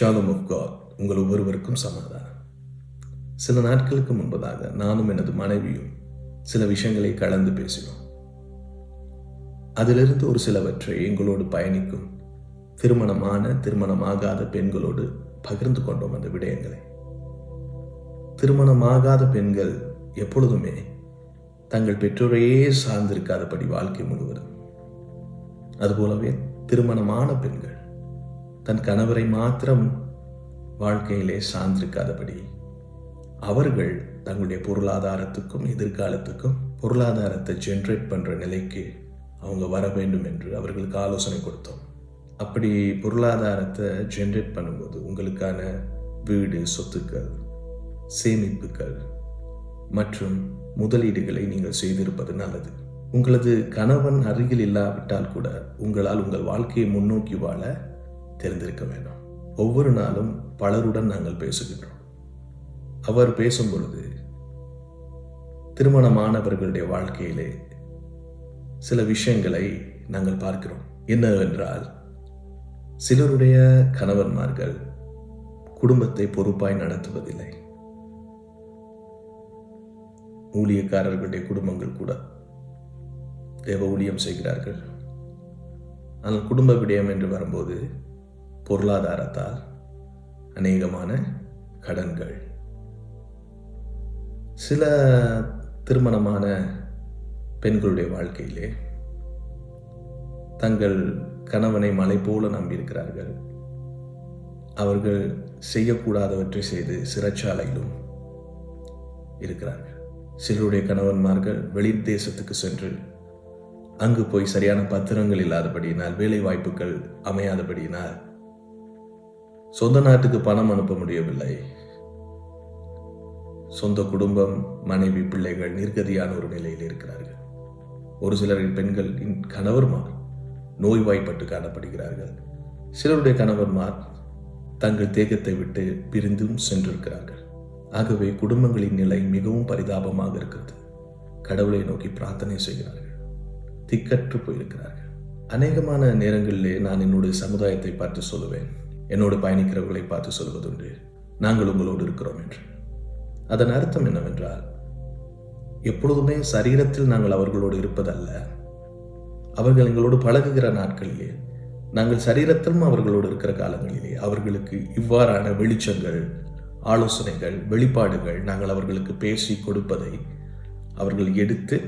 Shalom of God உங்கள் ஒவ்வொருவருக்கும் சமாதானம். சில நாட்களுக்கு முன்பதாக நானும் எனது மனைவியும் சில விஷயங்களை கலந்து பேசினோம். அதிலிருந்து ஒரு சிலவற்றை எங்களோடு பயணிக்கும் திருமணமான திருமணமாகாத பெண்களோடு பகிர்ந்து கொண்டோம் அந்த விடயங்களை. திருமணமாகாத பெண்கள் எப்பொழுதுமே தங்கள் பெற்றோரையே சார்ந்திருக்காதபடி வாழ்க்கை முழுவதும். அதுபோலவே திருமணமான பெண்கள் தன் கணவரை மாத்திரம் வாழ்க்கையிலே சார்ந்திருக்காதபடி அவர்கள் தங்களுடைய பொருளாதாரத்துக்கும் எதிர்காலத்துக்கும் பொருளாதாரத்தை ஜென்ரேட் பண்ணுற நிலைக்கு அவங்க வர வேண்டும் என்று அவர்களுக்கு ஆலோசனை கொடுத்தோம். அப்படி பொருளாதாரத்தை ஜென்ரேட் பண்ணும்போது உங்களுக்கான வீடு சொத்துக்கள் சேமிப்புகள் மற்றும் முதலீடுகளை நீங்கள் செய்திருப்பது நல்லது. உங்களது கணவன் அருகில் இல்லாவிட்டால் கூட உங்களால் உங்கள் வாழ்க்கையை முன்னோக்கி வாழ தெரிந்திருக்க வேண்டும். ஒவ்வொரு நாளும் பலருடன் நாங்கள் பேசுகின்றோம். அவர் பேசும் பொழுது திருமணமானவர்களுடைய வாழ்க்கையிலே சில விஷயங்களை நாங்கள் பார்க்கிறோம். என்னவென்றால் சிலருடைய கணவன்மார்கள் குடும்பத்தை பொறுப்பாய் நடத்துவதில்லை. ஊழியக்காரர்களுடைய குடும்பங்கள் கூட தேவ ஊழியம் செய்கிறார்கள். ஆனால் குடும்ப விடயம் என்று வரும்போது பொருளாதாரத்தால் அநேகமான கடன்கள். சில திருமணமான பெண்களுடைய வாழ்க்கையிலே தங்கள் கணவனை மலை போல நம்பியிருக்கிறார்கள். அவர்கள் செய்யக்கூடாதவற்றை செய்து சிறைச்சாலையிலும் இருக்கிறார்கள். சிலருடைய கணவன்மார்கள் வெளி தேசத்துக்கு சென்று அங்கு போய் சரியான பத்திரங்கள் இல்லாதபடியினால் வேலை வாய்ப்புகள் அமையாதபடியினால் சொந்த நாட்டுக்கு பணம் அனுப்ப முடியவில்லை. சொந்த குடும்பம் மனைவி பிள்ளைகள் நிர்கதியான ஒரு நிலையில் இருக்கிறார்கள். ஒரு சிலரின் பெண்கள் கணவர்மார் நோய்வாய்ப்பட்டு காணப்படுகிறார்கள். சிலருடைய கணவர்மார் தங்கள் தேகத்தை விட்டு பிரிந்தும் சென்றிருக்கிறார்கள். ஆகவே குடும்பங்களின் நிலை மிகவும் பரிதாபமாக இருக்கிறது. கடவுளை நோக்கி பிரார்த்தனை செய்கிறார்கள். திக்கற்று போயிருக்கிறார்கள். அநேகமான நேரங்களிலே நான் என்னுடைய சமுதாயத்தை பார்த்து சொல்லுவேன். என்னோடு பயணிக்கிறவர்களை பார்த்து சொல்வதுண்டு நாங்கள் உங்களோடு இருக்கிறோம் என்று. அதன் அர்த்தம் என்னவென்றால் எப்பொழுதுமே சரீரத்தில் நாங்கள் அவர்களோடு இருப்பதல்ல. அவர்கள் எங்களோடு பழகுகிற நாட்களிலே நாங்கள் சரீரத்திலும் அவர்களோடு இருக்கிற காலங்களிலே அவர்களுக்கு இவ்வாறான வெளிச்சங்கள் ஆலோசனைகள் வெளிப்பாடுகள் நாங்கள் அவர்களுக்கு பேசி கொடுப்பதை அவர்கள் எடுத்து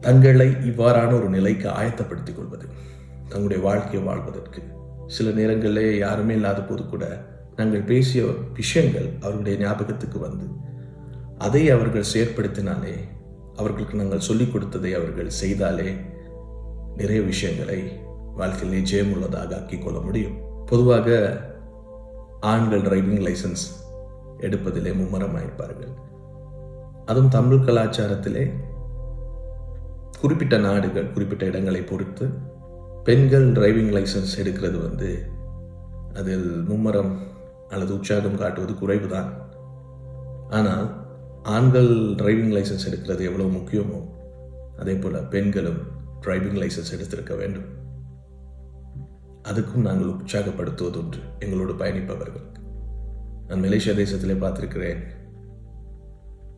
தங்களை இவ்வாறான ஒரு நிலைக்கு ஆயத்தப்படுத்திக் கொள்வது தங்களுடைய வாழ்க்கையை வாழ்வதற்கு சில நேரங்களிலே யாருமே இல்லாத போது கூட நாங்கள் பேசிய விஷயங்கள் அவர்களுடைய ஞாபகத்துக்கு வந்து அதை அவர்கள் செயற்படுத்தினாலே அவர்களுக்கு நாங்கள் சொல்லிக் கொடுத்ததை அவர்கள் செய்தாலே நிறைய விஷயங்களை வாழ்க்கையிலே ஜெயமுள்ளதாக ஆக்கிக் கொள்ள முடியும். பொதுவாக ஆண்கள் டிரைவிங் லைசன்ஸ் எடுப்பதிலே மும்மரமாயிருப்பார்கள். அதுவும் தமிழ் கலாச்சாரத்திலே குறிப்பிட்ட நாடுகள் குறிப்பிட்ட இடங்களை பொறுத்து பெண்கள் டிரைவிங் லைசன்ஸ் எடுக்கிறது வந்து அதில் மும்மரம் அல்லது உற்சாகம் காட்டுவது குறைவுதான். ஆனால் ஆண்கள் டிரைவிங் லைசன்ஸ் எடுக்கிறது எவ்வளோ முக்கியமோ அதே போல் பெண்களும் டிரைவிங் லைசன்ஸ் எடுத்திருக்க வேண்டும். அதுக்கும் நாங்கள் உற்சாகப்படுத்துவது ஒன்று எங்களோடு பயணிப்பவர்களுக்கு நான் மலேசியா தேசத்திலே பார்த்துருக்கிறேன்.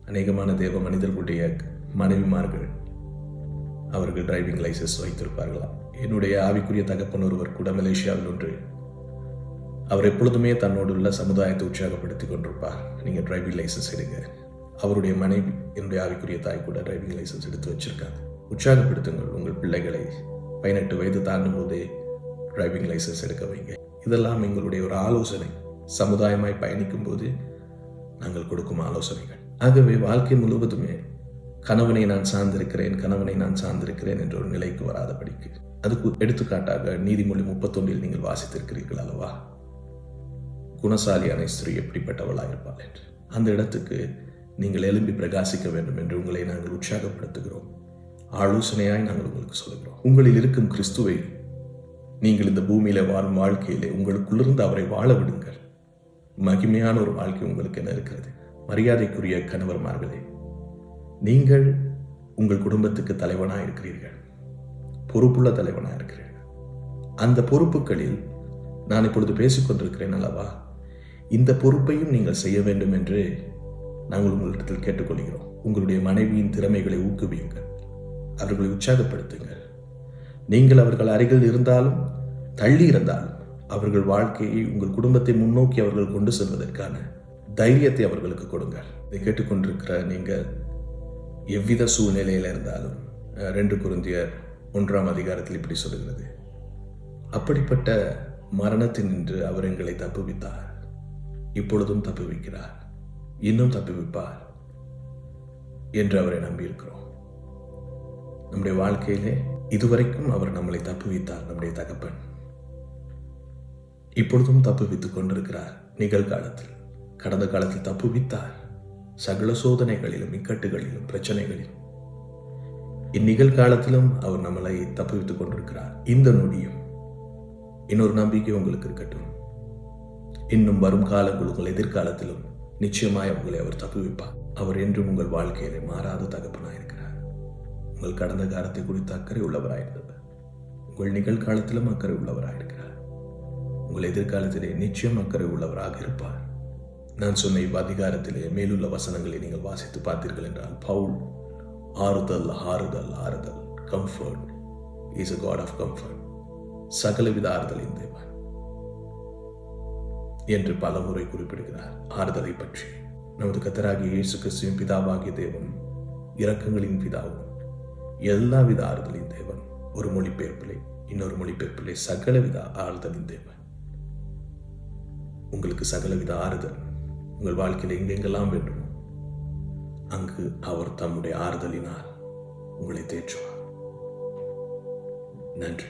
அநேகமான தேவ மனிதர்களுடைய மனைவிமார்கள் அவர்கள் டிரைவிங் லைசன்ஸ் வைத்திருப்பார்களாம் என்னுடைய ஆவிக்குரிய தகப்பன் ஒருவர் கூட மலேசியாவில் ஒன்று அவர் எப்பொழுதுமே தன்னோடு உள்ள சமுதாயத்தை உற்சாகப்படுத்திக் கொண்டிருப்பார் நீங்கள் டிரைவிங் லைசன்ஸ் எடுங்க. அவருடைய மனைவி என்னுடைய ஆவிக்குரிய தாய் கூட டிரைவிங் லைசன்ஸ் எடுத்து வச்சிருக்காங்க. உற்சாகப்படுத்துங்கள் உங்கள் பிள்ளைகளை. பதினெட்டு வயது தாண்டும் போதே டிரைவிங் லைசன்ஸ் எடுக்க வைங்க. இதெல்லாம் எங்களுடைய ஒரு ஆலோசனை. சமுதாயமாய் பயணிக்கும் போது நாங்கள் கொடுக்கும் ஆலோசனைகள். ஆகவே வாழ்க்கை முழுவதுமே கணவனை நான் சார்ந்திருக்கிறேன் கணவனை நான் சார்ந்திருக்கிறேன் என்ற ஒரு நிலைக்கு வராதபடிக்கு அதுக்கு எடுத்துக்காட்டாக நீதிமொழி முப்பத்தொன்றில் நீங்கள் வாசித்திருக்கிறீர்கள் அல்லவா? குணசாலியான ஸ்திரீ எப்படிப்பட்டவளா இருப்பாள் என்று. அந்த இடத்துக்கு நீங்கள் எழும்பி பிரகாசிக்க வேண்டும் என்று உங்களை நாங்கள் உற்சாகப்படுத்துகிறோம். ஆலோசனையாய் நாங்கள் உங்களுக்கு சொல்கிறோம் உங்களில் இருக்கும் கிறிஸ்துவை நீங்கள் இந்த பூமியில வாழும் வாழ்க்கையிலே உங்களுக்குள்ளிருந்து அவரை வாழ விடுங்கள். மகிமையான ஒரு வாழ்க்கை உங்களுக்கு என்ன இருக்கிறது. மரியாதைக்குரிய கணவர்மார்களே நீங்கள் உங்கள் குடும்பத்துக்கு தலைவனாக இருக்கிறீர்கள். பொறுப்புள்ள தலைவனாக இருக்கிறீர்கள். அந்த பொறுப்புகளில் நான் இப்பொழுது பேசிக்கொண்டிருக்கிறேன் அல்லவா? இந்த பொறுப்பையும் நீங்கள் செய்ய வேண்டும் என்று நாங்கள் உங்களிடத்தில் கேட்டுக்கொள்கிறோம். உங்களுடைய மனைவியின் திறமைகளை ஊக்குவியுங்கள். அவர்களை உற்சாகப்படுத்துங்கள். நீங்கள் அவர்கள் அருகில் இருந்தாலும் தள்ளி இருந்தாலும் அவர்கள் வாழ்க்கையை உங்கள் குடும்பத்தை முன்னோக்கி அவர்கள் கொண்டு செல்வதற்கான தைரியத்தை அவர்களுக்கு கொடுங்கள். இதை கேட்டுக்கொண்டிருக்கிற நீங்கள் எவ்வித சூழ்நிலையில் இருந்தாலும் அஹ், ரெண்டு குருந்தியர் ஒன்றாம் அதிகாரத்தில் இப்படி சொல்கிறது அப்படிப்பட்ட மரணத்தினின்று அவர் எங்களை தப்புவித்தார். இப்பொழுதும் தப்புவிக்கிறார். இன்னும் தப்புவிப்பார் என்று அவரை நம்பியிருக்கிறோம். நம்முடைய வாழ்க்கையிலே இதுவரைக்கும் அவர் நம்மளை தப்புவித்தார் நம்முடைய தகப்பன். இப்பொழுதும் தப்புவித்துக் கொண்டிருக்கிறார் நிகழ்காலத்தில். கடந்த காலத்தில் தப்புவித்தார். சகல சோதனைகளிலும் இக்கட்டுகளிலும் பிரச்சனைகளிலும். இந்நிகழ்காலத்திலும் அவர் நம்மளை தப்புவித்துக் கொண்டிருக்கிறார். இந்த நொடியும் இன்னொரு நம்பிக்கை உங்களுக்கு இருக்கட்டும். இன்னும் வரும் காலங்கள் உங்கள் எதிர்காலத்திலும் நிச்சயமாய் உங்களை அவர் தப்புவிப்பார். அவர் என்றும் உங்கள் வாழ்க்கையிலே மாறாத தகப்பனாயிருக்கிறார் உங்கள் கடந்த காலத்தை குறித்து அக்கறை உள்ளவராயிருந்தவர் உங்கள் நிகழ்காலத்திலும் அக்கறை உள்ளவராயிருக்கிறார் உங்கள் எதிர்காலத்திலே நிச்சயம் அக்கறை உள்ளவராக இருப்பார். நான் சொன்ன இவ் அதிகாரத்திலே மேலுள்ள வசனங்களை நீங்கள் வாசித்து பார்த்தீர்கள் என்றால் பவுல் ஆறுதல் ஆறுதல் ஆறுதல். Comfort is a god of comfort சகலவித ஆறுதலின் தேவன் என்று பல முறை குறிப்பிடுகிறார். ஆறுதலை பற்றி. நமது கத்தராகிய இயேசு கிறிஸ்துவின் பிதாவாகிய தேவன் இரக்கங்களின் பிதாவும் எல்லாவித ஆறுதலின் தேவன். ஒரு மொழிபெயர்ப்பிலே இன்னொரு மொழிபெயர்ப்பிலே சகலவித ஆறுதலின் தேவன். உங்களுக்கு சகலவித ஆறுதல் உங்கள் வாழ்க்கையில் எங்கெங்கெல்லாம் வேண்டுமோ அங்கு அவர் தம்முடைய ஆறுதலினால் உங்களை தேற்றுவார். நன்றி.